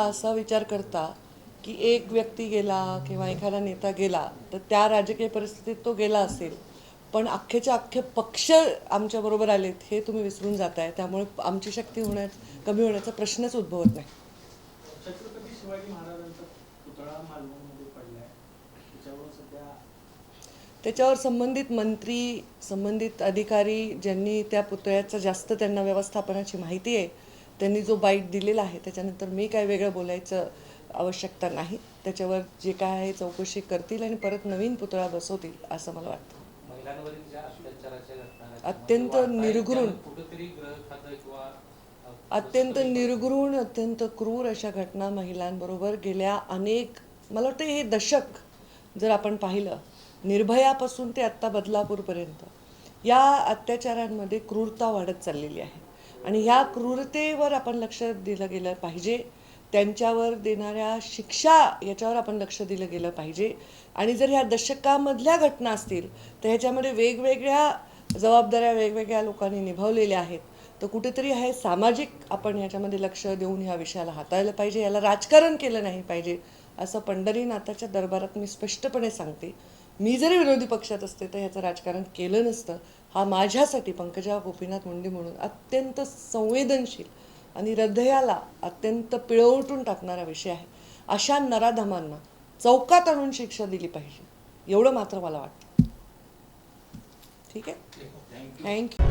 असा विचार करता की एक व्यक्ती गेला किंवा एखादा नेता गेला तर त्या राजकीय परिस्थितीत तो गेला असेल. पण अख्खेच्या अख्खे पक्ष आमच्याबरोबर आलेत हे तुम्ही विसरून जाताय. त्यामुळे आमची शक्ती होण्यास कमी होण्याचा प्रश्नच उद्भवत नाही. त्याच्यावर संबंधित मंत्री संबंधित अधिकारी ज्यांनी त्या पुतळ्याचं जास्त त्यांना व्यवस्थापनाची माहिती आहे त्यांनी जो बाईट दिलेला आहे त्याच्यानंतर मी काय वेगळं बोलायचं आवश्यकता नाही. त्याच्यावर जे काय आहे चौकशी करतील आणि परत नवीन पुतळा बसवतील असं मला वाटतं. अत्यंत निर्घृण. अत्यंत निर्घृण अत्यंत क्रूर अशा घटना महिलांबरोबर गेल्या अनेक मला वाटतं हे दशक जर आपण पाहिलं निर्भयापासून ते आत्ता बदलापूरपर्यंत या अत्याचारांमध्ये क्रूरता वाढत चाललेली आहे. आणि ह्या क्रूरतेवर आपण लक्ष दिलं गेलं पाहिजे. त्यांच्यावर देणाऱ्या शिक्षा याच्यावर आपण लक्ष दिलं गेलं पाहिजे. आणि जर ह्या दशकामधल्या घटना असतील तर ह्याच्यामध्ये वेगवेगळ्या जबाबदाऱ्या वेगवेगळ्या लोकांनी निभावलेल्या आहेत. तर कुठेतरी हे सामाजिक आपण याच्यामध्ये लक्ष देऊन ह्या विषयाला हाताळलं पाहिजे. याला राजकारण केलं नाही पाहिजे असं पंढरीनाथाच्या दरबारात मी स्पष्टपणे सांगते. मी जरी विरोधी पक्षात असते तर ह्याचं राजकारण केलं नसतं. हा माझ्यासाठी पंकजा गोपीनाथ मुंडे म्हणून अत्यंत संवेदनशील आणि हृदयाला अत्यंत पिळवटून टाकणारा विषय आहे. अशा नराधमांना चौकात आणून शिक्षा दिली पाहिजे. एवढं मात्र मला वाटतं. ठीक आहे? थँक्यू